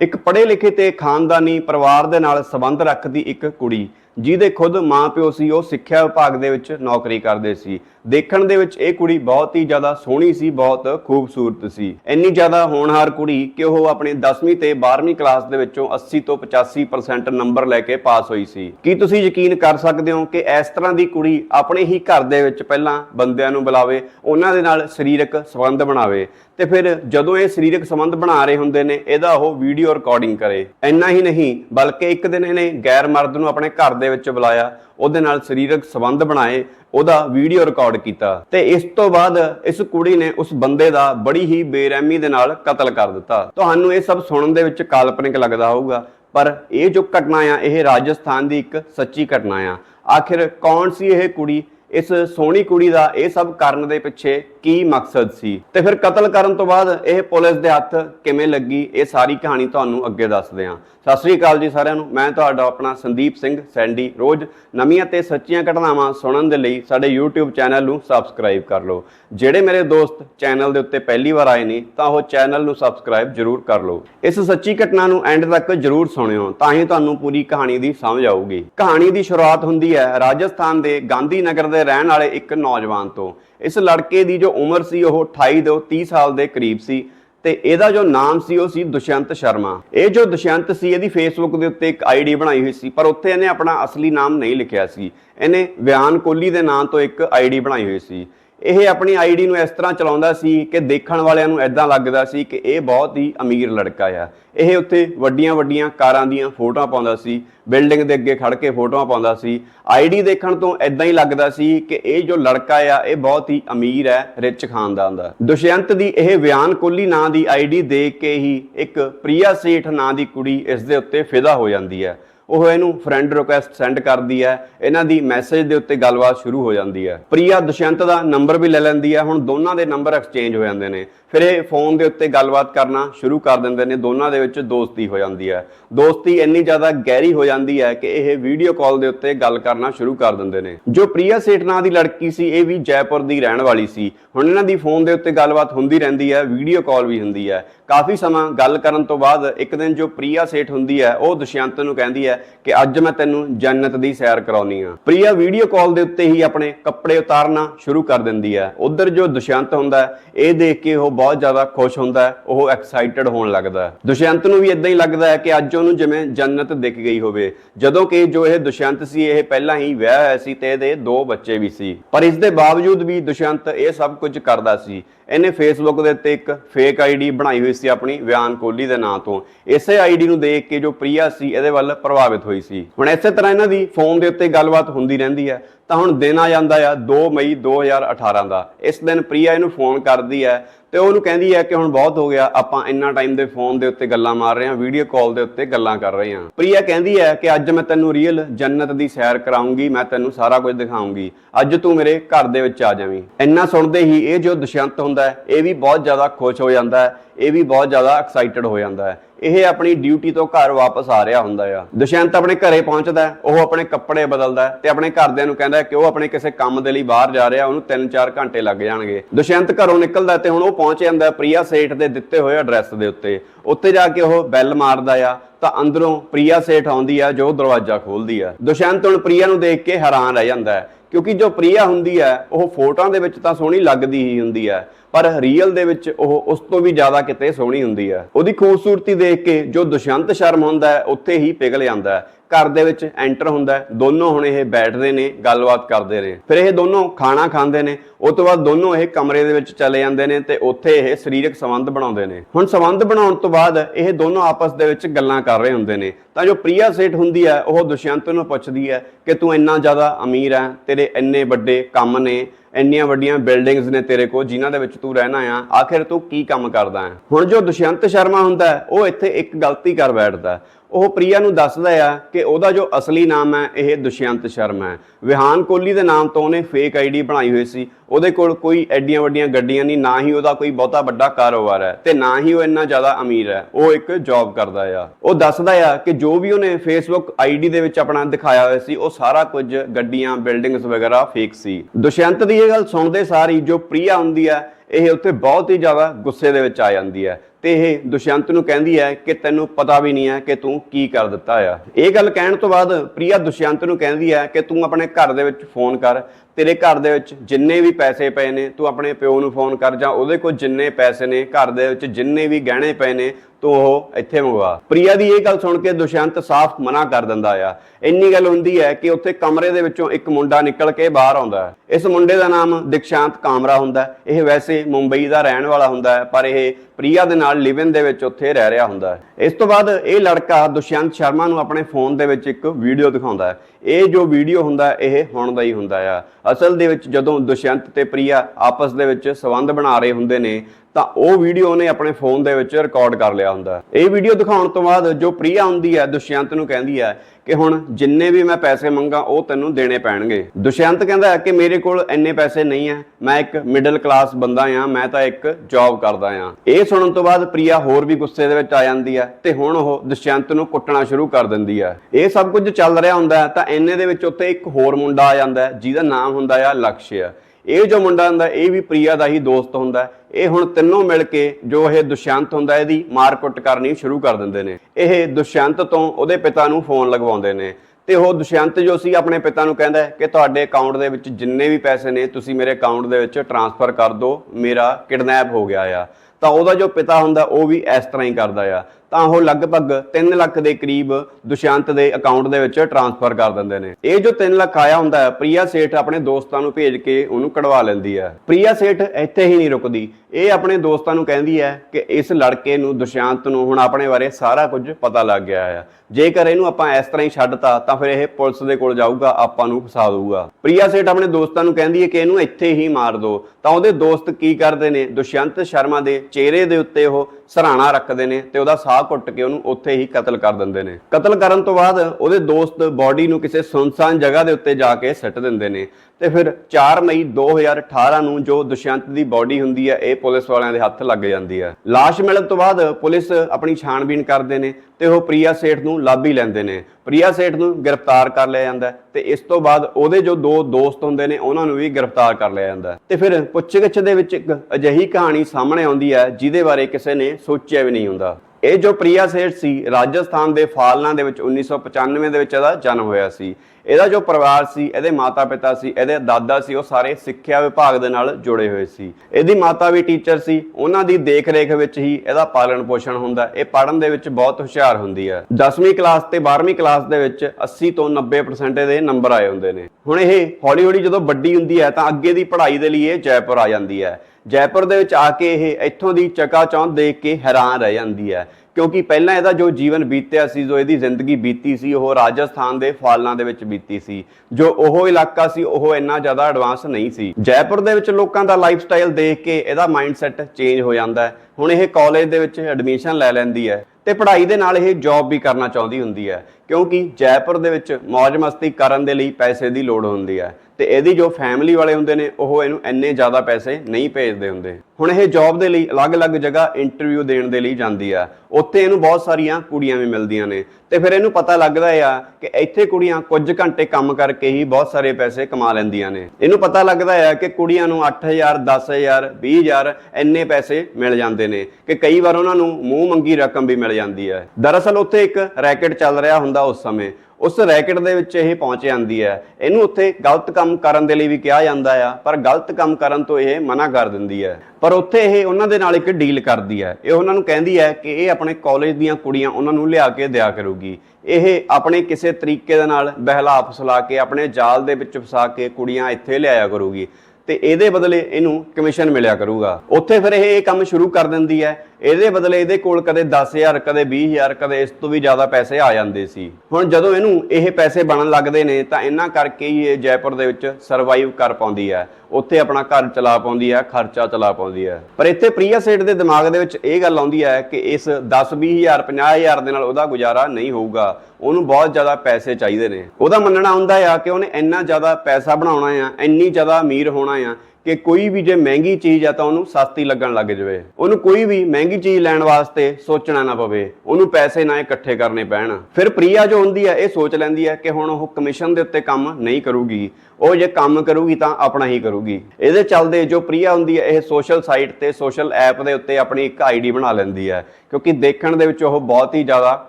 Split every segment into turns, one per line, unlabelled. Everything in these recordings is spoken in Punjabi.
ਇੱਕ ਪੜ੍ਹੇ ਲਿਖੇ ਤੇ ਖਾਨਦਾਨੀ ਪਰਿਵਾਰ ਦੇ ਨਾਲ ਸੰਬੰਧ ਰੱਖਦੀ ਇੱਕ ਕੁੜੀ। ਜਿਹਦੇ ਖੁਦ ਮਾਪਿਓ ਸੀ, ਉਹ ਸਿੱਖਿਆ ਵਿਭਾਗ ਦੇ ਵਿੱਚ ਨੌਕਰੀ ਕਰਦੇ ਸੀ। ਦੇਖਣ ਦੇ ਵਿੱਚ ਇਹ ਕੁੜੀ ਬਹੁਤ ਹੀ ਜ਼ਿਆਦਾ ਸੋਹਣੀ ਸੀ, ਬਹੁਤ ਖੂਬਸੂਰਤ ਸੀ। ਇੰਨੀ ਜ਼ਿਆਦਾ ਹੋਣਹਾਰ ਕੁੜੀ ਕਿ ਉਹ ਆਪਣੇ 10ਵੀਂ ਤੇ 12ਵੀਂ ਕਲਾਸ ਦੇ ਵਿੱਚੋਂ 80 ਤੋਂ 85% ਨੰਬਰ ਲੈ ਕੇ ਪਾਸ ਹੋਈ ਸੀ। ਕੀ ਤੁਸੀਂ ਯਕੀਨ ਕਰ ਸਕਦੇ ਹੋ ਕਿ ਇਸ ਤਰ੍ਹਾਂ ਦੀ ਕੁੜੀ ਆਪਣੇ ਹੀ ਘਰ ਦੇ ਵਿੱਚ ਪਹਿਲਾਂ ਬੰਦਿਆਂ ਨੂੰ ਬੁਲਾਵੇ, ਉਹਨਾਂ ਦੇ ਨਾਲ ਸਰੀਰਕ ਸੰਬੰਧ ਬਣਾਵੇ ਤੇ ਫਿਰ ਜਦੋਂ ਇਹ ਸਰੀਰਕ ਸੰਬੰਧ ਬਣਾ ਰਹੇ ਹੁੰਦੇ ਨੇ, ਇਹਦਾ ਉਹ ਵੀਡੀਓ ਰਿਕਾਰਡਿੰਗ ਕਰੇ। ਇੰਨਾ ਹੀ ਨਹੀਂ, ਬਲਕਿ ਇੱਕ ਦਿਨ ਇਹਨੇ ਗੈਰ ਮਰਦ ਨੂੰ ਆਪਣੇ ਘਰ ਦੇ ਵਿੱਚ ਬੁਲਾਇਆ, ਉਹਦੇ ਨਾਲ ਸਰੀਰਕ ਸੰਬੰਧ ਬਣਾਏ, ਉਹਦਾ ਵੀਡੀਓ ਰਿਕਾਰਡ ਕੀਤਾ। ਤੇ ਇਸ ਤੋਂ ਬਾਅਦ ਇਸ ਕੁੜੀ ਨੇ ਉਸ ਬੰਦੇ ਦਾ ਬੜੀ ਹੀ ਬੇਰਹਿਮੀ ਦੇ ਨਾਲ ਕਤਲ ਕਰ ਦਿੱਤਾ। ਤੁਹਾਨੂੰ ਇਹ ਸਭ ਸੁਣਨ ਦੇ ਵਿੱਚ ਕਾਲਪਨਿਕ ਲੱਗਦਾ ਹੋਊਗਾ, ਪਰ ਇਹ ਜੋ ਘਟਨਾ ਆ, ਇਹ ਰਾਜਸਥਾਨ ਦੀ ਇੱਕ ਸੱਚੀ ਘਟਨਾ ਆ। ਆਖਿਰ ਕੌਣ ਸੀ ਇਹ ਕੁੜੀ? ਇਸ ਸੋਹਣੀ ਕੁੜੀ ਦਾ ਇਹ ਸਭ ਕਰਨ ਦੇ ਪਿੱਛੇ ਕੀ ਮਕਸਦ ਸੀ? ਤੇ ਫਿਰ ਕਤਲ ਕਰਨ ਤੋਂ ਬਾਅਦ ਇਹ ਪੁਲਿਸ ਦੇ ਹੱਥ ਕਿਵੇਂ ਲੱਗੀ? ਇਹ ਸਾਰੀ ਕਹਾਣੀ ਤੁਹਾਨੂੰ ਅੱਗੇ ਦੱਸਦੇ ਹਾਂ। ਸਤਿ ਸ੍ਰੀ ਅਕਾਲ ਜੀ ਸਾਰਿਆਂ ਨੂੰ। ਮੈਂ ਤੁਹਾਡਾ ਆਪਣਾ ਸੰਦੀਪ ਸਿੰਘ ਸੈਂਡੀ। ਰੋਜ਼ ਨਵੀਆਂ ਤੇ ਸੱਚੀਆਂ ਘਟਨਾਵਾਂ ਸੁਣਨ ਦੇ ਲਈ ਸਾਡੇ YouTube ਚੈਨਲ ਨੂੰ ਸਬਸਕ੍ਰਾਈਬ ਕਰ ਲਓ। ਜਿਹੜੇ ਮੇਰੇ ਦੋਸਤ ਚੈਨਲ ਦੇ ਉੱਤੇ ਪਹਿਲੀ ਵਾਰ ਆਏ ਨੇ, ਤਾਂ ਉਹ ਚੈਨਲ ਨੂੰ ਸਬਸਕ੍ਰਾਈਬ ਜ਼ਰੂਰ ਕਰ ਲਓ। ਇਸ ਸੱਚੀ ਘਟਨਾ ਨੂੰ ਐਂਡ ਤੱਕ ਜ਼ਰੂਰ ਸੁਣਿਓ, ਤਾਂ ਹੀ ਤੁਹਾਨੂੰ ਪੂਰੀ ਕਹਾਣੀ ਦੀ ਸਮਝ ਆਊਗੀ। ਕਹਾਣੀ ਦੀ ਸ਼ੁਰੂਆਤ ਹੁੰਦੀ ਹੈ ਰਾਜਸਥਾਨ ਦੇ ਗਾਂਧੀ ਨਗਰ ਦੇ ਰਹਿਣ ਵਾਲੇ ਇੱਕ ਨੌਜਵਾਨ ਤੋਂ। ਇਸ ਲੜਕੇ ਦੀ ਜੋ ਉਮਰ ਸੀ ਉਹ 28 ਤੋਂ 30 ਸਾਲ ਦੇ ਕਰੀਬ ਸੀ ਤੇ ਇਹਦਾ ਜੋ ਨਾਮ ਸੀ ਉਹ ਸੀ ਦੁਸ਼ਯੰਤ ਸ਼ਰਮਾ। ਇਹ ਜੋ ਦੁਸ਼ਯੰਤ ਸੀ, ਇਹਦੀ ਫੇਸਬੁੱਕ ਦੇ ਉੱਤੇ ਇੱਕ ਆਈਡੀ ਬਣਾਈ ਹੋਈ ਸੀ, ਪਰ ਉੱਥੇ ਇਹਨੇ ਆਪਣਾ ਅਸਲੀ ਨਾਮ ਨਹੀਂ ਲਿਖਿਆ ਸੀ। ਇਹਨੇ ਵਿਆਨ ਕੋਹਲੀ ਦੇ ਨਾਂ ਤੋਂ ਇੱਕ ਆਈਡੀ ਬਣਾਈ ਹੋਈ ਸੀ। ਇਹ ਆਪਣੀ ਆਈਡੀ ਨੂੰ ਇਸ ਤਰ੍ਹਾਂ ਚਲਾਉਂਦਾ ਸੀ ਕਿ ਦੇਖਣ ਵਾਲਿਆਂ ਨੂੰ ਐਦਾਂ ਲੱਗਦਾ ਸੀ ਕਿ ਇਹ ਬਹੁਤ ਹੀ ਅਮੀਰ ਲੜਕਾ ਆ। ਇਹ ਉੱਥੇ ਵੱਡੀਆਂ ਵੱਡੀਆਂ ਕਾਰਾਂ ਦੀਆਂ ਫੋਟੋਆਂ ਪਾਉਂਦਾ ਸੀ, ਬਿਲਡਿੰਗ ਦੇ ਅੱਗੇ ਖੜ ਕੇ ਫੋਟੋਆਂ ਪਾਉਂਦਾ ਸੀ। ਆਈਡੀ ਦੇਖਣ ਤੋਂ ਐਦਾਂ ਹੀ ਲੱਗਦਾ ਸੀ ਕਿ ਇਹ ਜੋ ਲੜਕਾ ਆ, ਇਹ ਬਹੁਤ ਹੀ ਅਮੀਰ ਹੈ, ਰਿਚ ਖਾਨਦਾਨ ਦਾ। ਦੁਸ਼ਯੰਤ ਦੀ ਇਹ ਵਿਆਨ ਕੋਹਲੀ ਨਾਂ ਦੀ ਆਈਡੀ ਦੇਖ ਕੇ ਹੀ ਇੱਕ ਪ੍ਰਿਆ ਸੇਠ ਨਾਂ ਦੀ ਕੁੜੀ ਇਸ ਦੇ ਉੱਤੇ ਫਿਦਾ ਹੋ ਜਾਂਦੀ ਹੈ। ਉਹ ਇਹਨੂੰ ਫਰੈਂਡ ਰਿਕੁਐਸਟ ਸੈਂਡ ਕਰਦੀ ਹੈ। ਇਹਨਾਂ ਦੀ ਮੈਸੇਜ ਦੇ ਉੱਤੇ ਗੱਲਬਾਤ ਸ਼ੁਰੂ ਹੋ ਜਾਂਦੀ ਹੈ। ਪ੍ਰਿਆ ਦੁਸ਼ਯੰਤ ਦਾ ਨੰਬਰ ਵੀ ਲੈ ਲੈਂਦੀ ਹੈ। ਹੁਣ ਦੋਨਾਂ ਦੇ ਨੰਬਰ ਐਕਸਚੇਂਜ ਹੋ ਜਾਂਦੇ ਨੇ। ਫਿਰ ਇਹ ਫੋਨ ਦੇ ਉੱਤੇ ਗੱਲਬਾਤ ਕਰਨਾ ਸ਼ੁਰੂ ਕਰ ਦਿੰਦੇ ਨੇ। ਦੋਨਾਂ ਦੇ ਵਿੱਚ ਦੋਸਤੀ ਹੋ ਜਾਂਦੀ ਹੈ। ਦੋਸਤੀ ਇੰਨੀ ਜ਼ਿਆਦਾ ਗਹਿਰੀ ਹੋ ਜਾਂਦੀ ਹੈ ਕਿ ਇਹ ਵੀਡੀਓ ਕਾਲ ਦੇ ਉੱਤੇ ਗੱਲ ਕਰਨਾ ਸ਼ੁਰੂ ਕਰ ਦਿੰਦੇ ਨੇ। ਜੋ ਪ੍ਰਿਆ ਸੇਠ ਨਾਂ ਦੀ ਲੜਕੀ ਸੀ, ਇਹ ਵੀ ਜੈਪੁਰ ਦੀ ਰਹਿਣ ਵਾਲੀ ਸੀ। ਹੁਣ ਇਹਨਾਂ ਦੀ ਫੋਨ ਦੇ ਉੱਤੇ ਗੱਲਬਾਤ ਹੁੰਦੀ ਰਹਿੰਦੀ ਹੈ। ਵੀਡੀਓ ਕਾਲ ਵੀ ਹੁੰਦੀ ਹੈ। ਕਾਫੀ ਸਮਾਂ ਗੱਲ ਕਰਨ ਤੋਂ ਬਾਅਦ ਇੱਕ ਦਿਨ ਜੋ ਪ੍ਰਿਆ ਸੇਠ ਹੁੰਦੀ ਹੈ, ਉਹ ਦੁਸ਼ਯੰਤ ਨੂੰ ਕਹਿੰਦੀ ਹੈ ਕਿ ਅੱਜ ਮੈਂ ਤੈਨੂੰ ਜੰਨਤ ਦੀ ਸੈਰ ਕਰਾਉਣੀ ਆ। ਪ੍ਰਿਆ ਵੀਡੀਓ ਕਾਲ ਦੇ ਉੱਤੇ ਹੀ ਆਪਣੇ ਕੱਪੜੇ ਉਤਾਰਨਾ ਸ਼ੁਰੂ ਕਰ ਦਿੰਦੀ ਹੈ। ਉਧਰ ਜੋ ਦੁਸ਼ਯੰਤ ਹੁੰਦਾ ਇਹ ਦੇਖ ਕੇ ਉਹ ਬਹੁਤ ਜ਼ਿਆਦਾ ਖੁਸ਼ ਹੁੰਦਾ ਹੈ, ਉਹ ਐਕਸਾਈਟਡ ਹੋਣ ਲੱਗਦਾ ਹੈ। ਦੁਸ਼ਯੰਤ ਨੂੰ ਵੀ ਇਦਾਂ ਹੀ ਲੱਗਦਾ ਹੈ ਕਿ ਅੱਜ ਉਹਨੂੰ ਜਿਵੇਂ ਜੰਨਤ ਦਿਖ ਗਈ ਹੋਵੇ। ਜਦੋਂ ਕਿ ਜੋ ਇਹ ਦੁਸ਼ਯੰਤ ਸੀ, ਇਹ ਪਹਿਲਾਂ ਹੀ ਵਿਆਹ ਹੋਇਆ ਸੀ ਤੇ ਇਹਦੇ ਦੋ ਬੱਚੇ ਵੀ ਸੀ। ਪਰ ਇਸ ਦੇ ਬਾਵਜੂਦ ਵੀ ਦੁਸ਼ਯੰਤ ਇਹ ਸਭ ਕੁਝ ਕਰਦਾ ਸੀ। ਇਹਨੇ ਫੇਸਬੁੱਕ ਦੇ ਉੱਤੇ ਇੱਕ ਫੇਕ ਆਈਡੀ ਬਣਾਈ ਹੋਈ ਸੀ ਆਪਣੀ ਵਿਆਨ ਕੋਹਲੀ ਦੇ ਨਾਂ ਤੋਂ। ਇਸੇ ਆਈਡੀ ਨੂੰ ਦੇਖ ਕੇ ਜੋ ਪ੍ਰਿਆ ਸੀ, ਇਹਦੇ ਵੱਲ ਪ੍ਰਭਾਵਿਤ ਹੋਈ ਸੀ। ਹੁਣ ਇਸੇ ਤਰ੍ਹਾਂ ਇਹਨਾਂ ਦੀ ਫੋਨ ਦੇ ਉੱਤੇ ਗੱਲਬਾਤ ਹੁੰਦੀ ਰਹਿੰਦੀ ਹੈ। ਤਾਂ ਹੁਣ ਦਿਨ ਆ ਜਾਂਦਾ ਆ 2 ਮਈ 2018 ਦਾ। ਇਸ ਦਿਨ ਪ੍ਰਿਆ ਇਹਨੂੰ ਫੋਨ ਕਰਦੀ ਹੈ ਤੇ ਉਹਨੂੰ ਕਹਿੰਦੀ ਹੈ ਕਿ ਹੁਣ ਬਹੁਤ ਹੋ ਗਿਆ, ਆਪਾਂ ਇੰਨਾ ਟਾਈਮ ਦੇ ਫੋਨ ਦੇ ਉੱਤੇ ਗੱਲਾਂ ਮਾਰ ਰਹੇ ਹਾਂ ਵੀਡੀਓ ਕਾਲ ਦੇ ਉੱਤੇ ਗੱਲਾਂ ਕਰ ਰਹੇ ਹਾਂ। ਪ੍ਰਿਆ ਕਹਿੰਦੀ ਹੈ ਕਿ ਅੱਜ ਮੈਂ ਤੈਨੂੰ ਰੀਅਲ ਜੰਨਤ ਦੀ ਸੈਰ ਕਰਾਉਂਗੀ, ਮੈਂ ਤੈਨੂੰ ਸਾਰਾ ਕੁਝ ਦਿਖਾਉਂਗੀ। ਅੱਜ ਤੂੰ ਮੇਰੇ ਘਰ ਦੇ ਵਿੱਚ ਆ ਜਾਵੀਂ। ਇੰਨਾ ਸੁਣਦੇ ਹੀ ਇਹ ਜੋ ਦੁਸ਼ਯੰਤ ਹੁੰਦਾ ਹੈ, ਇਹ ਵੀ ਬਹੁਤ ਜ਼ਿਆਦਾ ਖੁਸ਼ ਹੋ ਜਾਂਦਾ ਹੈ। ਇਹ ਵੀ ਬਹੁਤ ਜ਼ਿਆਦਾ ਐਕਸਾਈਟਡ ਹੋ ਜਾਂਦਾ ਹੈ। ਇਹ ਆਪਣੀ ਡਿਊਟੀ ਤੋਂ ਘਰ ਵਾਪਸ ਆ ਰਿਹਾ ਹੁੰਦਾ ਆ। ਦੁਸ਼ਯੰਤ ਆਪਣੇ ਘਰੇ ਪਹੁੰਚਦਾ ਹੈ, ਉਹ ਆਪਣੇ ਕੱਪੜੇ ਬਦਲਦਾ ਹੈ ਤੇ ਆਪਣੇ ਘਰਦਿਆਂ ਨੂੰ ਕਹਿੰਦਾ ਕਿ ਉਹ ਆਪਣੇ ਕਿਸੇ ਕੰਮ ਦੇ ਲਈ ਬਾਹਰ ਜਾ ਰਿਹਾ, ਉਹਨੂੰ 3-4 ਘੰਟੇ ਲੱਗ ਜਾਣਗੇ। ਦੁਸ਼ਯੰਤ ਘਰੋਂ ਨਿਕਲਦਾ ਤੇ ਹੁਣ ਉਹ ਪਹੁੰਚ ਜਾਂਦਾ ਹੈ ਪ੍ਰਿਆ ਸੇਠ ਦੇ ਦਿੱਤੇ ਹੋਏ ਐਡਰੈਸ ਦੇ ਉੱਤੇ। ਉੱਤੇ ਜਾ ਕੇ ਉਹ ਬੈਲ ਮਾਰਦਾ ਆ, ਤਾਂ ਅੰਦਰੋਂ ਪ੍ਰਿਆ ਸੇਠ ਆਉਂਦੀ ਆ, ਜੋ ਦਰਵਾਜ਼ਾ ਖੋਲਦੀ ਆ। ਦੁਸ਼ਯੰਤ ਹੁਣ ਪ੍ਰਿਆ ਨੂੰ ਦੇਖ ਕੇ ਹੈਰਾਨ ਰਹਿ ਜਾਂਦਾ ਹੈ ਕਿਉਂਕਿ ਜੋ ਪ੍ਰਿਆ ਹੁੰਦੀ ਹੈ, ਉਹ ਫੋਟੋਆਂ ਦੇ ਵਿੱਚ ਤਾਂ ਸੋਹਣੀ ਲੱਗਦੀ ਹੀ ਹੁੰਦੀ ਹੈ, ਪਰ ਰੀਅਲ ਦੇ ਵਿੱਚ ਉਹ ਉਸ ਤੋਂ ਵੀ ਜ਼ਿਆਦਾ ਕਿਤੇ ਸੋਹਣੀ ਹੁੰਦੀ ਹੈ। ਉਹਦੀ ਖੂਬਸੂਰਤੀ ਦੇਖ ਕੇ ਜੋ ਦੁਸ਼ਯੰਤ ਸ਼ਰਮ ਹੁੰਦਾ ਹੈ, ਉੱਥੇ ਹੀ ਪਿਘਲ ਜਾਂਦਾ ਹੈ। ਘਰ ਦੇ ਵਿੱਚ ਐਂਟਰ ਹੁੰਦਾ ਹੈ। ਦੋਨੋਂ ਹੁਣ ਇਹ ਬੈਠਦੇ ਨੇ ਗੱਲਬਾਤ ਕਰਦੇ ਨੇ। ਫਿਰ ਇਹ ਦੋਨੋਂ ਖਾਣਾ ਖਾਂਦੇ ਨੇ। ਉਸ ਤੋਂ ਬਾਅਦ ਦੋਨੋਂ ਇਹ ਕਮਰੇ ਦੇ ਵਿੱਚ ਚਲੇ ਜਾਂਦੇ ਨੇ ਤੇ ਉੱਥੇ ਇਹ ਸਰੀਰਕ ਸੰਬੰਧ ਬਣਾਉਂਦੇ ਨੇ। ਹੁਣ ਸੰਬੰਧ ਬਣਾਉਣ ਤੋਂ ਬਾਅਦ ਇਹ ਦੋਨੋਂ ਆਪਸ ਦੇ ਵਿੱਚ ਗੱਲਾਂ ਕਰ ਰਹੇ ਹੁੰਦੇ ਨੇ। ਤਾਂ ਜੋ ਪ੍ਰਿਆ ਸੇਠ ਹੁੰਦੀ ਹੈ ਉਹ ਦੁਸ਼ਯੰਤ ਨੂੰ ਪੁੱਛਦੀ ਹੈ ਕਿ ਤੂੰ ਇੰਨਾ ਜ਼ਿਆਦਾ ਅਮੀਰ ਹੈ ਤੇਰੇ ਇੰਨੇ ਵੱਡੇ ਕੰਮ ਨੇ ਇੰਨੀਆਂ ਵੱਡੀਆਂ ਬਿਲਡਿੰਗਸ ਨੇ ਤੇਰੇ ਕੋਲ ਜਿਨ੍ਹਾਂ ਦੇ ਵਿੱਚ ਤੂੰ ਰਹਿਣਾ ਆ ਆਖਿਰ ਤੂੰ ਕੀ ਕੰਮ ਕਰਦਾ ਹੈ? ਹੁਣ ਜੋ ਦੁਸ਼ਯੰਤ ਸ਼ਰਮਾ ਹੁੰਦਾ ਹੈ, ਉਹ ਇੱਥੇ ਇੱਕ ਗਲਤੀ ਕਰ ਬੈਠਦਾ ਉਹ ਪ੍ਰਿਆ ਨੂੰ ਦੱਸਦਾ ਆ ਕਿ ਉਹਦਾ ਜੋ ਅਸਲੀ ਨਾਮ ਹੈ, ਇਹ ਦੁਸ਼ਯੰਤ ਸ਼ਰਮਾ ਹੈ। ਵਿਹਾਨ ਕੋਹਲੀ ਦੇ ਨਾਮ ਤੋਂ ਉਹਨੇ ਫੇਕ ਆਈਡੀ ਬਣਾਈ ਹੋਈ ਸੀ। ਉਹਦੇ ਕੋਲ ਕੋਈ ਐਡੀਆਂ ਵੱਡੀਆਂ ਗੱਡੀਆਂ ਨਹੀਂ, ਨਾ ਹੀ ਉਹਦਾ ਕੋਈ ਬਹੁਤਾ ਵੱਡਾ ਕਾਰੋਬਾਰ ਹੈ ਤੇ ਨਾ ਹੀ ਉਹ ਇੰਨਾ ਜ਼ਿਆਦਾ ਅਮੀਰ ਹੈ। ਉਹ ਇੱਕ ਜੌਬ ਕਰਦਾ ਆ। ਉਹ ਦੱਸਦਾ ਆ ਕਿ ਜੋ ਵੀ ਉਹਨੇ ਫੇਸਬੁੱਕ ਆਈਡੀ ਦੇ ਵਿੱਚ ਆਪਣਾ ਦਿਖਾਇਆ ਹੋਇਆ ਸੀ, ਉਹ ਸਾਰਾ ਕੁਝ ਗੱਡੀਆਂ, ਬਿਲਡਿੰਗਸ ਵਗੈਰਾ ਫੇਕ ਸੀ। ਦੁਸ਼ਯੰਤ ਦੀ ਇਹ ਗੱਲ ਸੁਣਦੇ ਸਾਰ ਹੀ ਜੋ ਪ੍ਰਿਆ ਹੁੰਦੀ ਹੈ, ਇਹ ਉੱਥੇ ਬਹੁਤ ਹੀ ਜ਼ਿਆਦਾ ਗੁੱਸੇ ਦੇ ਵਿੱਚ ਆ ਜਾਂਦੀ ਹੈ। ਤੇ ਇਹ ਦੁਸ਼ਯੰਤ ਨੂੰ ਕਹਿੰਦੀ ਹੈ ਕਿ ਤੈਨੂੰ ਪਤਾ ਵੀ ਨਹੀਂ ਹੈ ਕਿ ਤੂੰ ਕੀ ਕਰ ਦਿੱਤਾ ਆ। ਇਹ ਗੱਲ ਕਹਿਣ ਤੋਂ ਬਾਅਦ ਪ੍ਰਿਆ ਦੁਸ਼ਯੰਤ ਨੂੰ ਕਹਿੰਦੀ ਹੈ ਕਿ ਤੂੰ ਆਪਣੇ ਘਰ ਦੇ ਵਿੱਚ ਫੋਨ ਕਰ। ਤੇਰੇ ਘਰ ਦੇ ਵਿੱਚ ਜਿੰਨੇ ਵੀ ਪੈਸੇ ਪਏ ਨੇ, ਤੂੰ ਆਪਣੇ ਪਿਓ ਨੂੰ ਫੋਨ ਕਰ ਜਾਂ ਉਹਦੇ ਕੋਲ ਜਿੰਨੇ ਪੈਸੇ ਨੇ, ਘਰ ਦੇ ਵਿੱਚ ਜਿੰਨੇ ਵੀ ਗਹਿਣੇ ਪਏ ਨੇ, ਤੂੰ ਉਹ ਇੱਥੇ ਮੰਗਵਾ। ਪ੍ਰਿਆ ਦੀ ਇਹ ਗੱਲ ਸੁਣ ਕੇ ਦੁਸ਼ਯੰਤ ਸਾਫ਼ ਮਨਾ ਕਰ ਦਿੰਦਾ ਆ। ਇੰਨੀ ਗੱਲ ਹੁੰਦੀ ਹੈ ਕਿ ਉੱਥੇ ਕਮਰੇ ਦੇ ਵਿੱਚੋਂ ਇੱਕ ਮੁੰਡਾ ਨਿਕਲ ਕੇ ਬਾਹਰ ਆਉਂਦਾ ਹੈ। ਇਸ ਮੁੰਡੇ ਦਾ ਨਾਮ ਦਿਕਸ਼ਾਂਤ ਕਾਮਰਾ ਹੁੰਦਾ ਇਹ ਵੈਸੇ ਮੁੰਬਈ ਦਾ ਰਹਿਣ ਵਾਲਾ ਹੁੰਦਾ ਹੈ, ਪਰ ਇਹ ਪ੍ਰਿਆ ਦੇ ਨਾਲ ਲਿਵਨ ਦੇ ਵਿੱਚ ਉੱਥੇ ਰਹਿ ਰਿਹਾ ਹੁੰਦਾ ਹੈ। ਇਸ ਤੋਂ ਬਾਅਦ ਇਹ ਲੜਕਾ ਦੁਸ਼ਯੰਤ ਸ਼ਰਮਾ ਨੂੰ ਆਪਣੇ ਫੋਨ ਦੇ ਵਿੱਚ ਇੱਕ ਵੀਡੀਓ ਦਿਖਾਉਂਦਾ ਹੈ। ਇਹ ਜੋ ਵੀਡੀਓ ਹੁੰਦਾ, ਇਹ ਹੁਣ ਦਾ ਹੀ ਹੁੰਦਾ ਆ। ਅਸਲ ਦੇ ਵਿੱਚ ਜਦੋਂ ਦੁਸ਼ਯੰਤ ਤੇ ਪ੍ਰਿਆ ਆਪਸ ਦੇ ਵਿੱਚ ਸਬੰਧ ਬਣਾ ਰਹੇ ਹੁੰਦੇ ਨੇ, ਤਾਂ ਉਹ ਵੀਡੀਓ ਉਹਨੇ ਆਪਣੇ ਫੋਨ ਦੇ ਵਿੱਚ ਰਿਕਾਰਡ ਕਰ ਲਿਆ ਹੁੰਦਾ। ਇਹ ਵੀਡੀਓ ਦਿਖਾਉਣ ਤੋਂ ਬਾਅਦ ਜੋ ਪ੍ਰਿਆ ਹੁੰਦੀ ਹੈ ਦੁਸ਼ਯੰਤ ਨੂੰ ਕਹਿੰਦੀ ਹੈ ਕਿ ਹੁਣ ਜਿੰਨੇ ਵੀ ਮੈਂ ਪੈਸੇ ਮੰਗਾ, ਉਹ ਤੈਨੂੰ ਦੇਣੇ ਪੈਣਗੇ। ਦੁਸ਼ਯੰਤ ਕਹਿੰਦਾ ਕਿ ਮੇਰੇ ਕੋਲ ਇੰਨੇ ਪੈਸੇ ਨਹੀਂ ਹੈ ਮੈਂ ਇੱਕ ਮਿਡਲ ਕਲਾਸ ਬੰਦਾ ਆ, ਮੈਂ ਤਾਂ ਇੱਕ ਜੌਬ ਕਰਦਾ ਆ। ਇਹ ਸੁਣਨ ਤੋਂ ਬਾਅਦ ਪ੍ਰਿਆ ਹੋਰ ਵੀ ਗੁੱਸੇ ਦੇ ਵਿੱਚ ਆ ਜਾਂਦੀ ਹੈ ਤੇ ਹੁਣ ਉਹ ਦੁਸ਼ਯੰਤ ਨੂੰ ਕੁੱਟਣਾ ਸ਼ੁਰੂ ਕਰ ਦਿੰਦੀ ਹੈ ਇਹ ਸਭ ਕੁਝ ਚੱਲ ਰਿਹਾ ਹੁੰਦਾ ਹੈ ਤਾਂ ਇੰਨੇ ਦੇ ਵਿੱਚ ਉੱਥੇ ਇੱਕ ਹੋਰ ਮੁੰਡਾ ਆ ਜਾਂਦਾ ਹੈ, ਜਿਹਦਾ ਨਾਮ ਹੁੰਦਾ ਆ ਲਕਸ਼ਯ। ਇਹ ਜੋ ਮੁੰਡਾ ਹੁੰਦਾ, ਇਹ ਵੀ ਪ੍ਰਿਆ ਦਾ ਹੀ ਦੋਸਤ ਹੁੰਦਾ ਇਹ ਹੁਣ ਤਿੰਨੋਂ ਮਿਲ ਕੇ ਜੋ ਇਹ ਦੁਸ਼ਯੰਤ ਹੁੰਦਾ, ਇਹਦੀ ਮਾਰ ਕੁੱਟ ਕਰਨੀ ਸ਼ੁਰੂ ਕਰ ਦਿੰਦੇ ਨੇ। ਇਹ ਦੁਸ਼ਯੰਤ ਤੋਂ ਉਹਦੇ ਪਿਤਾ ਨੂੰ ਫੋਨ ਲਗਵਾਉਂਦੇ ਨੇ। ਤੇ ਉਹ ਦੁਸ਼ਯੰਤ ਜੋ ਸੀ, ਆਪਣੇ ਪਿਤਾ ਨੂੰ ਕਹਿੰਦਾ ਕਿ ਤੁਹਾਡੇ ਅਕਾਊਂਟ ਦੇ ਵਿੱਚ ਜਿੰਨੇ ਵੀ ਪੈਸੇ ਨੇ, ਤੁਸੀਂ ਮੇਰੇ ਅਕਾਊਂਟ ਦੇ ਵਿੱਚ ਟ੍ਰਾਂਸਫਰ ਕਰ ਦਿਓ, ਮੇਰਾ ਕਿਡਨੈਪ ਹੋ ਗਿਆ ਆ। ਤਾਂ ਉਹਦਾ ਜੋ ਪਿਤਾ ਹੁੰਦਾ, ਉਹ ਵੀ ਇਸ ਤਰ੍ਹਾਂ ਹੀ ਕਰਦਾ ਆ। ਤਾਂ ਉਹ ਲਗਭਗ 3 ਲੱਖ ਦੇ ਕਰੀਬ ਦੁਸ਼ਯੰਤ ਦੇ ਅਕਾਊਂਟ ਦੇ ਵਿੱਚ ਟ੍ਰਾਂਸਫਰ ਕਰ ਦਿੰਦੇ ਨੇ। ਇਹ ਜੋ 3 ਲੱਖ ਆਇਆ ਹੁੰਦਾ ਹੈ, ਪ੍ਰਿਆ ਸੇਠ ਆਪਣੇ ਦੋਸਤਾਂ ਨੂੰ ਭੇਜ ਕੇ ਉਹਨੂੰ ਕਢਵਾ ਲੈਂਦੀ ਹੈ। ਪ੍ਰਿਆ ਸੇਠ ਇੱਥੇ ਹੀ ਨਹੀਂ ਰੁਕਦੀ। ਇਹ ਆਪਣੇ ਦੋਸਤਾਂ ਨੂੰ ਕਹਿੰਦੀ ਹੈ ਕਿ ਇਸ ਲੜਕੇ ਨੂੰ, ਦੁਸ਼ਯੰਤ ਨੂੰ ਹੁਣ ਆਪਣੇ ਬਾਰੇ ਸਾਰਾ ਕੁਝ ਪਤਾ ਲੱਗ ਗਿਆ ਹੈ। ਜੇਕਰ ਇਹਨੂੰ ਆਪਾਂ ਇਸ ਤਰ੍ਹਾਂ ਹੀ ਛੱਡਤਾ, ਤਾਂ ਫਿਰ ਇਹ ਪੁਲਿਸ ਦੇ ਕੋਲ ਜਾਊਗਾ, ਆਪਾਂ ਨੂੰ ਫਸਾ ਦਊਗਾ। ਪ੍ਰਿਆ ਸੇਠ ਆਪਣੇ ਦੋਸਤਾਂ ਨੂੰ ਕਹਿੰਦੀ ਹੈ ਕਿ ਇਹਨੂੰ ਇੱਥੇ ਹੀ ਮਾਰ ਦਿਓ ਤਾਂ ਉਹਦੇ ਦੋਸਤ ਕੀ ਕਰਦੇ ਨੇ? ਦੁਸ਼ਯੰਤ ਸ਼ਰਮਾ ਦੇ ਚਿਹਰੇ ਦੇ ਉੱਤੇ ਉਹ ਸਰਾਣਾ ਰੱਖਦੇ ਨੇ ਤੇ ਉਹਦਾ ਸਾਹ ਘੁੱਟ ਕੇ ਉਹਨੂੰ ਉੱਥੇ ਹੀ ਕਤਲ ਕਰ ਦਿੰਦੇ ਨੇ। ਕਤਲ ਕਰਨ ਤੋਂ ਬਾਅਦ ਉਹਦੇ ਦੋਸਤ ਬਾਡੀ ਨੂੰ ਕਿਸੇ ਸੁਨਸਾਨ ਜਗ੍ਹਾ ਦੇ ਉੱਤੇ ਜਾ ਕੇ ਸਿੱਟ ਦਿੰਦੇ ਨੇ। ਤੇ ਫਿਰ 4 ਮਈ 2018 ਨੂੰ ਜੋ ਦੁਸ਼ਯੰਤ ਦੀ ਬਾਡੀ ਹੁੰਦੀ ਹੈ, ਇਹ ਪੁਲਿਸ ਵਾਲਿਆਂ ਦੇ ਹੱਥ ਲੱਗ ਜਾਂਦੀ ਹੈ। ਲਾਸ਼ ਮਿਲਣ ਤੋਂ ਬਾਅਦ ਪੁਲਿਸ ਆਪਣੀ ਛਾਣਬੀਣ ਕਰਦੇ ਨੇ ਤੇ ਉਹ ਪ੍ਰਿਆ ਸੇਠ ਨੂੰ ਲਾਭੀ ਲੈਂਦੇ ਨੇ। ਪ੍ਰਿਆ ਸੇਠ ਨੂੰ ਗ੍ਰਿਫਤਾਰ ਕਰ ਲਿਆ ਜਾਂਦਾ ਹੈ ਤੇ ਇਸ ਤੋਂ ਬਾਅਦ ਉਹਦੇ ਜੋ ਦੋ ਦੋਸਤ ਹੁੰਦੇ ਨੇ, ਉਹਨਾਂ ਨੂੰ ਵੀ ਗ੍ਰਿਫਤਾਰ ਕਰ ਲਿਆ ਜਾਂਦਾ ਹੈ। ਤੇ ਫਿਰ ਪੁੱਛਗਿੱਛ ਦੇ ਵਿੱਚ ਇੱਕ ਅਜਿਹੀ ਕਹਾਣੀ ਸਾਹਮਣੇ ਆਉਂਦੀ ਹੈ, ਜਿਹਦੇ ਬਾਰੇ ਕਿਸੇ ਨੇ ਸੋਚਿਆ ਵੀ ਨਹੀਂ ਹੁੰਦਾ। ਇਹ ਜੋ ਪ੍ਰਿਆ ਸੇਠ ਸੀ, ਰਾਜਸਥਾਨ ਦੇ ਫਾਲਨਾ ਦੇ ਵਿੱਚ 1995 ਦੇ ਵਿੱਚ ਇਹਦਾ ਜਨਮ ਹੋਇਆ ਸੀ। ਇਹਦਾ ਜੋ ਪਰਿਵਾਰ ਸੀ, ਇਹਦੇ ਮਾਤਾ-ਪਿਤਾ ਸੀ, ਇਹਦੇ ਦਾਦਾ ਸੀ, ਉਹ ਸਾਰੇ ਸਿੱਖਿਆ ਵਿਭਾਗ ਦੇ ਨਾਲ ਜੁੜੇ ਹੋਏ ਸੀ। ਇਹਦੀ ਮਾਤਾ ਵੀ ਟੀਚਰ ਸੀ, ਉਹਨਾਂ ਦੀ ਦੇਖ-ਰੇਖ ਵਿੱਚ ਹੀ ਇਹਦਾ ਪਾਲਣ ਪੋਸ਼ਣ ਹੁੰਦਾ ਇਹ ਪੜ੍ਹਨ ਦੇ ਵਿੱਚ ਬਹੁਤ ਹੁਸ਼ਿਆਰ ਹੁੰਦੀ ਹੈ। 10ਵੀਂ ਕਲਾਸ ਤੇ 12ਵੀਂ ਕਲਾਸ ਦੇ ਵਿੱਚ 80 ਤੋਂ 90% ਇਹਦੇ ਨੰਬਰ ਆਏ ਹੁੰਦੇ ਨੇ। ਹੁਣ ਇਹ ਹੌਲੀ-ਹੌਲੀ ਜਦੋਂ ਵੱਡੀ ਹੁੰਦੀ ਹੈ ਤਾਂ ਅੱਗੇ ਦੀ ਪੜ੍ਹਾਈ ਦੇ ਲਈ ਇਹ ਜੈਪੁਰ ਆ ਜਾਂਦੀ ਹੈ। ਜੈਪੁਰ ਦੇ ਵਿੱਚ ਆ ਕੇ ਇਹ ਇੱਥੋਂ ਦੀ ਚਕਾਚੌਂਧ ਦੇਖ ਕੇ ਹੈਰਾਨ ਰਹਿ ਜਾਂਦੀ ਹੈ। ਕਿਉਂਕਿ ਪਹਿਲਾਂ ਇਹਦਾ ਜੋ ਜੀਵਨ ਬੀਤਿਆ ਸੀ, ਜੋ ਇਹਦੀ ਜ਼ਿੰਦਗੀ ਬੀਤੀ ਸੀ, ਉਹ ਰਾਜਸਥਾਨ ਦੇ ਫਾਲਨਾ ਦੇ ਵਿੱਚ ਬੀਤੀ ਸੀ। ਜੋ ਉਹ ਇਲਾਕਾ ਸੀ, ਉਹ ਇੰਨਾ ਜ਼ਿਆਦਾ ਐਡਵਾਂਸ ਨਹੀਂ ਸੀ। ਜੈਪੁਰ ਦੇ ਵਿੱਚ ਲੋਕਾਂ ਦਾ ਲਾਈਫ ਸਟਾਈਲ ਦੇਖ ਕੇ ਇਹਦਾ ਮਾਈਂਡਸੈਟ ਚੇਂਜ ਹੋ ਜਾਂਦਾ ਹੈ। ਹੁਣ ਇਹ ਕਾਲਜ ਦੇ ਵਿੱਚ ਐਡਮਿਸ਼ਨ ਲੈ ਲੈਂਦੀ ਹੈ ਤੇ ਪੜ੍ਹਾਈ ਦੇ ਨਾਲ ਇਹ ਜੌਬ ਵੀ ਕਰਨਾ ਚਾਹੁੰਦੀ ਹੁੰਦੀ ਹੈ। ਕਿਉਂਕਿ ਜੈਪੁਰ ਦੇ ਵਿੱਚ ਮौज ਮਸਤੀ ਕਰਨ ਦੇ ਲਈ ਪੈਸੇ ਦੀ ਲੋੜ ਹੁੰਦੀ ਹੈ ਤੇ ਇਹਦੀ ਜੋ ਫੈਮਿਲੀ ਵਾਲੇ ਹੁੰਦੇ ਨੇ, ਉਹ ਇਹਨੂੰ ਇੰਨੇ ਜ਼ਿਆਦਾ ਪੈਸੇ ਨਹੀਂ ਭੇਜਦੇ ਹੁੰਦੇ। ਹੁਣ ਇਹ ਜੌਬ ਦੇ ਲਈ ਅਲੱਗ-ਅਲੱਗ ਜਗ੍ਹਾ ਇੰਟਰਵਿਊ ਦੇਣ ਦੇ ਲਈ ਜਾਂਦੀ ਆ। ਉੱਥੇ ਇਹਨੂੰ ਬਹੁਤ ਸਾਰੀਆਂ ਕੁੜੀਆਂ ਵੀ ਮਿਲਦੀਆਂ ਨੇ। ਤੇ ਫਿਰ ਇਹਨੂੰ ਪਤਾ ਲੱਗਦਾ ਆ ਕਿ ਇੱਥੇ ਕੁੜੀਆਂ ਕੁਝ ਘੰਟੇ ਕੰਮ ਕਰਕੇ ਹੀ ਬਹੁਤ ਸਾਰੇ ਪੈਸੇ ਕਮਾ ਲੈਂਦੀਆਂ ਨੇ। ਇਹਨੂੰ ਪਤਾ ਲੱਗਦਾ ਆ ਕਿ ਕੁੜੀਆਂ ਨੂੰ 8000 10000 20000 ਇੰਨੇ ਪੈਸੇ ਮਿਲ ਜਾਂਦੇ ਨੇ ਕਿ ਕਈ ਵਾਰ ਉਹਨਾਂ ਨੂੰ ਮੂੰਹ ਮੰਗੀ ਰਕਮ ਵੀ ਮਿਲ ਜਾਂਦੀ ਹੈ ਦਰਅਸਲ ਉੱਥੇ ਇੱਕ ਰੈਕਟ ਚੱਲ ਰਿਹਾ ਹੁੰਦਾ ਉਸ ਸਮੇਂ, ਉਸ ਰੈਕਟ ਦੇ ਵਿੱਚ ਇਹ ਪਹੁੰਚ ਜਾਂਦੀ ਹੈ। ਇਹਨੂੰ ਉੱਥੇ ਗਲਤ ਕੰਮ ਕਰਨ ਦੇ ਲਈ ਵੀ ਕਿਹਾ ਜਾਂਦਾ ਆ, ਪਰ ਗਲਤ ਕੰਮ ਕਰਨ ਤੋਂ ਇਹ ਮਨਾ ਕਰ ਦਿੰਦੀ ਹੈ। ਪਰ ਉੱਥੇ ਇਹ ਉਹਨਾਂ ਦੇ ਨਾਲ ਇੱਕ ਡੀਲ ਕਰਦੀ ਹੈ। ਇਹ ਉਹਨਾਂ ਨੂੰ ਕਹਿੰਦੀ ਹੈ ਕਿ ਇਹ ਆਪਣੇ ਕਾਲਜ ਦੀਆਂ ਕੁੜੀਆਂ ਉਹਨਾਂ ਨੂੰ ਲਿਆ ਕੇ ਦਿਆ ਕਰੂਗੀ। ਇਹ ਆਪਣੇ ਕਿਸੇ ਤਰੀਕੇ ਦੇ ਨਾਲ ਬਹਿਲਾ ਫਸਲਾ ਕੇ, ਆਪਣੇ ਜਾਲ ਦੇ ਵਿੱਚ ਫਸਾ ਕੇ ਕੁੜੀਆਂ ਇੱਥੇ ਲਿਆਇਆ ਕਰੂਗੀ। ਤੇ ਇਹਦੇ ਬਦਲੇ ਇਹਨੂੰ ਕਮਿਸ਼ਨ ਮਿਲਿਆ ਕਰੂਗਾ। ਉੱਥੇ ਫਿਰ ਇਹ ਇਹ ਕੰਮ ਸ਼ੁਰੂ ਕਰ ਦਿੰਦੀ ਹੈ। ਇਹਦੇ ਬਦਲੇ ਇਹਦੇ ਕੋਲ ਕਦੇ 10000 ਕਦੇ 20000 ਕਦੇ ਇਸ ਤੋਂ ਵੀ ਜ਼ਿਆਦਾ ਪੈਸੇ ਆ ਜਾਂਦੇ ਸੀ। ਹੁਣ ਜਦੋਂ ਇਹਨੂੰ ਇਹ ਪੈਸੇ ਬਣਨ ਲੱਗਦੇ ਨੇ ਤਾਂ ਇਹਨਾਂ ਕਰਕੇ ਹੀ ਇਹ ਜੈਪੁਰ ਦੇ ਵਿੱਚ ਸਰਵਾਈਵ ਕਰ ਪਾਉਂਦੀ ਹੈ। ਉੱਥੇ ਆਪਣਾ ਘਰ ਚਲਾ ਪਾਉਂਦੀ ਹੈ, ਖਰਚਾ ਚਲਾ ਪਾਉਂਦੀ ਹੈ। ਪਰ ਇੱਥੇ ਪ੍ਰੀਆ ਸੇਠ ਦੇ ਦਿਮਾਗ ਦੇ ਵਿੱਚ ਇਹ ਗੱਲ ਆਉਂਦੀ ਹੈ ਕਿ ਇਸ 10 20000 50000 ਦੇ ਨਾਲ ਉਹਦਾ ਗੁਜ਼ਾਰਾ ਨਹੀਂ ਹੋਊਗਾ। ਉਹਨੂੰ ਬਹੁਤ ਜ਼ਿਆਦਾ ਪੈਸੇ ਚਾਹੀਦੇ ਨੇ। ਉਹਦਾ ਮੰਨਣਾ ਹੁੰਦਾ ਆ ਕਿ ਉਹਨੇ ਇੰਨਾ ਜ਼ਿਆਦਾ ਪੈਸਾ ਬਣਾਉਣਾ ਆ, ਇੰਨੀ ਜ਼ਿਆਦਾ ਅਮੀਰ ਹੋਣਾ ਆ ਕਿ ਕੋਈ ਵੀ ਜੇ ਮਹਿੰਗੀ ਚੀਜ਼ ਆ ਤਾਂ ਉਹਨੂੰ ਸਸਤੀ ਲੱਗਣ ਲੱਗ ਜਾਵੇ। ਉਹਨੂੰ ਕੋਈ ਵੀ ਮਹਿੰਗੀ ਚੀਜ਼ ਲੈਣ ਵਾਸਤੇ ਸੋਚਣਾ ਨਾ ਪਵੇ। ਉਹਨੂੰ ਪੈਸੇ ਨਾ ਇਕੱਠੇ ਕਰਨੇ ਪੈਣ। ਫਿਰ ਪ੍ਰੀਆ ਜੋ ਹੁੰਦੀ ਹੈ, ਇਹ ਸੋਚ ਲੈਂਦੀ ਹੈ ਕਿ ਹੁਣ ਉਹ ਕਮਿਸ਼ਨ ਦੇ ਉੱਤੇ ਕੰਮ ਨਹੀਂ ਕਰੂਗੀ। ਉਹ ਜੇ ਕੰਮ ਕਰੂਗੀ ਤਾਂ ਆਪਣਾ ਹੀ ਕਰੂਗੀ। ਇਹਦੇ ਚੱਲਦੇ ਜੋ ਪ੍ਰਿਆ ਹੁੰਦੀ ਹੈ, ਇਹ ਸੋਸ਼ਲ ਸਾਈਟ ਤੇ ਸੋਸ਼ਲ ਐਪ ਦੇ ਉੱਤੇ ਆਪਣੀ ਇੱਕ ਆਈਡੀ ਬਣਾ ਲੈਂਦੀ ਹੈ, ਕਿਉਂਕਿ ਦੇਖਣ ਦੇ ਵਿੱਚ ਉਹ ਬਹੁਤ ਹੀ ਜ਼ਿਆਦਾ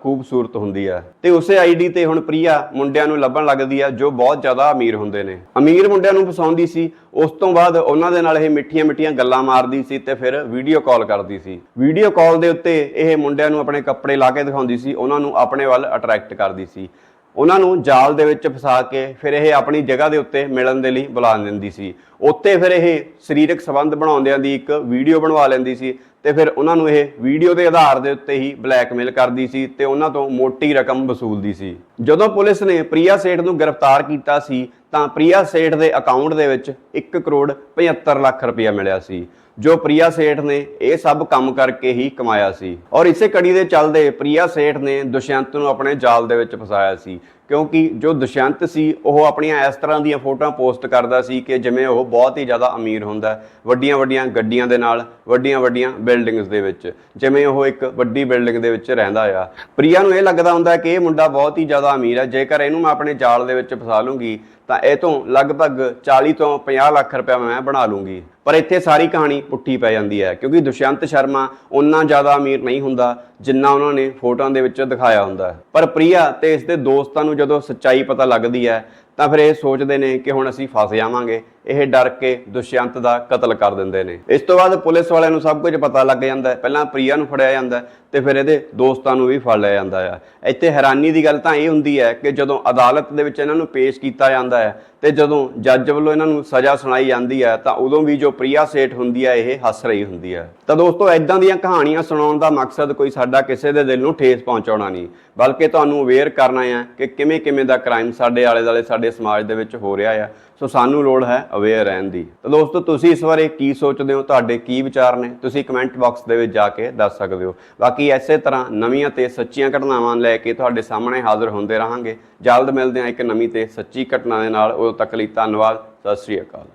ਖੂਬਸੂਰਤ ਹੁੰਦੀ ਹੈ। ਤੇ ਉਸੇ ਆਈਡੀ ਤੇ ਹੁਣ ਪ੍ਰਿਆ ਮੁੰਡਿਆਂ ਨੂੰ ਲੱਭਣ ਲੱਗਦੀ ਹੈ, ਜੋ ਬਹੁਤ ਜ਼ਿਆਦਾ ਅਮੀਰ ਹੁੰਦੇ ਨੇ। ਅਮੀਰ ਮੁੰਡਿਆਂ ਨੂੰ ਫਸਾਉਂਦੀ ਸੀ, ਉਸ ਤੋਂ ਬਾਅਦ ਉਹਨਾਂ ਦੇ ਨਾਲ ਇਹ ਮਿੱਠੀਆਂ ਮਿੱਠੀਆਂ ਗੱਲਾਂ ਮਾਰਦੀ ਸੀ ਤੇ ਫਿਰ ਵੀਡੀਓ ਕਾਲ ਕਰਦੀ ਸੀ। ਵੀਡੀਓ ਕਾਲ ਦੇ ਉੱਤੇ ਇਹ ਮੁੰਡਿਆਂ ਨੂੰ ਆਪਣੇ ਕੱਪੜੇ ਲਾ ਕੇ ਦਿਖਾਉਂਦੀ ਸੀ, ਉਹਨਾਂ ਨੂੰ ਆਪਣੇ ਵੱਲ ਅਟਰੈਕਟ ਕਰਦੀ ਸੀ। ਉਹਨਾਂ ਨੂੰ ਜਾਲ ਦੇ ਵਿੱਚ ਫਸਾ ਕੇ ਫਿਰ ਇਹ ਆਪਣੀ ਜਗ੍ਹਾ ਦੇ ਉੱਤੇ ਮਿਲਣ ਦੇ ਲਈ ਬੁਲਾ ਲੈਂਦੀ ਸੀ। ਉੱਤੇ ਫਿਰ ਇਹ ਸਰੀਰਕ ਸੰਬੰਧ ਬਣਾਉਂਦਿਆਂ ਦੀ ਇੱਕ ਵੀਡੀਓ ਬਣਵਾ ਲੈਂਦੀ ਸੀ। ਤੇ ਫਿਰ ਉਹਨਾਂ ਨੂੰ ਇਹ ਵੀਡੀਓ ਦੇ ਆਧਾਰ ਦੇ ਉੱਤੇ ਹੀ ਬਲੈਕਮੇਲ ਕਰਦੀ ਸੀ ਤੇ ਉਹਨਾਂ ਤੋਂ ਮੋਟੀ ਰਕਮ ਵਸੂਲਦੀ ਸੀ। ਜਦੋਂ ਪੁਲਿਸ ਨੇ ਪ੍ਰਿਆ ਸੇਠ ਨੂੰ ਗ੍ਰਿਫਤਾਰ ਕੀਤਾ ਸੀ, ਤਾਂ ਪ੍ਰਿਆ ਸੇਠ ਦੇ ਅਕਾਊਂਟ ਦੇ ਵਿੱਚ 1 ਕਰੋੜ 75 ਲੱਖ ਰੁਪਇਆ ਮਿਲਿਆ ਸੀ, ਜੋ ਪ੍ਰਿਆ ਸੇਠ ਨੇ ਇਹ ਸਭ ਕੰਮ ਕਰਕੇ ਹੀ ਕਮਾਇਆ ਸੀ। ਔਰ ਇਸੇ ਕੜੀ ਦੇ ਚੱਲਦੇ ਪ੍ਰਿਆ ਸੇਠ ਨੇ ਦੁਸ਼ਯੰਤ ਨੂੰ ਆਪਣੇ ਜਾਲ ਦੇ ਵਿੱਚ ਫਸਾਇਆ ਸੀ ਕਿਉਂਕਿ ਜੋ ਦੁਸ਼ਯੰਤ ਸੀ, ਉਹ ਆਪਣੀਆਂ ਇਸ ਤਰ੍ਹਾਂ ਦੀਆਂ ਫੋਟੋਆਂ ਪੋਸਟ ਕਰਦਾ ਸੀ ਕਿ ਜਿਵੇਂ ਉਹ ਬਹੁਤ ਹੀ ਜ਼ਿਆਦਾ ਅਮੀਰ ਹੁੰਦਾ ਵੱਡੀਆਂ ਵੱਡੀਆਂ ਗੱਡੀਆਂ ਦੇ ਨਾਲ ਵੱਡੀਆਂ ਵੱਡੀਆਂ ਬਿਲਡਿੰਗਸ ਦੇ ਵਿੱਚ, ਜਿਵੇਂ ਉਹ ਇੱਕ ਵੱਡੀ ਬਿਲਡਿੰਗ ਦੇ ਵਿੱਚ ਰਹਿੰਦਾ ਆ। ਪ੍ਰਿਆ ਨੂੰ ਇਹ ਲੱਗਦਾ ਹੁੰਦਾ ਕਿ ਇਹ ਮੁੰਡਾ ਬਹੁਤ ਹੀ ਜ਼ਿਆਦਾ ਅਮੀਰ ਹੈ, ਜੇਕਰ ਇਹਨੂੰ ਮੈਂ ਆਪਣੇ ਜਾਲ ਦੇ ਵਿੱਚ ਫਸਾ ਲੂੰਗੀ ਤਾਂ ਇਹ ਤੋਂ ਲਗਭਗ 40 ਤੋਂ 50 ਲੱਖ ਰੁਪਏ ਮੈਂ ਬਣਾ ਲੂੰਗੀ। ਪਰ ਇੱਥੇ ਸਾਰੀ ਕਹਾਣੀ ਪੁੱਠੀ ਪੈ ਜਾਂਦੀ ਹੈ, ਕਿਉਂਕਿ ਦੁਸ਼ਯੰਤ ਸ਼ਰਮਾ ਉਨਾ ਜ਼ਿਆਦਾ ਅਮੀਰ ਨਹੀਂ ਹੁੰਦਾ ਜਿੰਨਾ ਉਹਨਾਂ ਨੇ ਫੋਟੋਆਂ ਦੇ ਵਿੱਚ ਦਿਖਾਇਆ ਹੁੰਦਾ ਪਰ ਪ੍ਰਿਆ ਤੇ ਇਸ ਦੇ ਦੋਸਤਾਂ ਨੂੰ ਜਦੋਂ ਸੱਚਾਈ ਪਤਾ ਲੱਗਦੀ ਹੈ, ਤਾਂ ਫਿਰ ਇਹ ਸੋਚਦੇ ਨੇ ਕਿ ਹੁਣ ਅਸੀਂ ਫਸ ਜਾਵਾਂਗੇ। ਇਹ ਡਰ ਕੇ ਦੁਸ਼ਯੰਤ ਦਾ ਕਤਲ ਕਰ ਦਿੰਦੇ ਨੇ। ਇਸ ਤੋਂ ਬਾਅਦ ਪੁਲਿਸ ਵਾਲਿਆਂ ਨੂੰ ਸਭ ਕੁਝ ਪਤਾ ਲੱਗ ਜਾਂਦਾ ਪਹਿਲਾਂ ਪ੍ਰਿਆ ਨੂੰ ਫੜਿਆ ਜਾਂਦਾ ਹੈ ਤੇ ਫਿਰ ਇਹਦੇ ਦੋਸਤਾਂ ਨੂੰ ਵੀ ਫੜ ਲਿਆ ਜਾਂਦਾ ਆ ਇੱਥੇ ਹੈਰਾਨੀ ਦੀ ਗੱਲ ਤਾਂ ਇਹ ਹੁੰਦੀ ਹੈ ਕਿ ਜਦੋਂ ਅਦਾਲਤ ਦੇ ਵਿੱਚ ਇਹਨਾਂ ਨੂੰ ਪੇਸ਼ ਕੀਤਾ ਜਾਂਦਾ ਹੈ ਤੇ ਜਦੋਂ ਜੱਜ ਵੱਲੋਂ ਇਹਨਾਂ ਨੂੰ ਸਜ਼ਾ ਸੁਣਾਈ ਜਾਂਦੀ ਹੈ ਤਾਂ ਉਦੋਂ ਵੀ ਜੋ ਪ੍ਰਿਆ ਸੇਠ ਹੁੰਦੀ ਹੈ, ਇਹ ਹੱਸ ਰਹੀ ਹੁੰਦੀ ਹੈ। ਤਾਂ ਦੋਸਤੋ ਐਦਾਂ ਦੀਆਂ ਕਹਾਣੀਆਂ ਸੁਣਾਉਣ ਦਾ ਮਕਸਦ ਕੋਈ ਸਾਡਾ ਕਿਸੇ ਦੇ ਦਿਲ ਨੂੰ ਠੇਸ ਪਹੁੰਚਾਉਣਾ ਨਹੀਂ, ਬਲਕਿ ਤੁਹਾਨੂੰ ਅਵੇਅਰ ਕਰਨਾ ਹੈ ਕਿ ਕਿਵੇਂ ਕਿਵੇਂ ਦਾ ਕ੍ਰਾਈਮ ਸਾਡੇ ਆਲੇ ਦੁਆਲੇ ਸਾਡੇ ਸਮਾਜ ਦੇ ਵਿੱਚ ਹੋ ਰਿਹਾ ਆ। ਸੋ ਸਾਨੂੰ ਲੋੜ ਹੈ ਅਵੇਅਰ ਰਹਿਣ ਦੀ। ਤਾਂ ਦੋਸਤੋ, ਤੁਸੀਂ ਇਸ ਬਾਰੇ ਕੀ ਸੋਚਦੇ ਹੋ? ਤੁਹਾਡੇ ਕੀ ਵਿਚਾਰ ਨੇ? ਤੁਸੀਂ ਕਮੈਂਟ ਬਾਕਸ ਦੇ ਵਿੱਚ ਜਾ ਕੇ ਦੱਸ ਸਕਦੇ ਹੋ। ਬਾਕੀ ਐਸੇ ਤਰ੍ਹਾਂ ਨਵੀਆਂ ਤੇ ਸੱਚੀਆਂ ਘਟਨਾਵਾਂ ਲੈ ਕੇ ਤੁਹਾਡੇ ਸਾਹਮਣੇ ਹਾਜ਼ਰ ਹੁੰਦੇ ਰਹਾਂਗੇ। ਜਲਦ ਮਿਲਦੇ ਹਾਂ ਇੱਕ ਨਵੀਂ ਤੇ ਸੱਚੀ ਘਟਨਾ ਦੇ ਨਾਲ। ਉਦੋਂ ਤੱਕ ਲਈ ਧੰਨਵਾਦ। ਸਤਿ ਸ਼੍ਰੀ ਅਕਾਲ।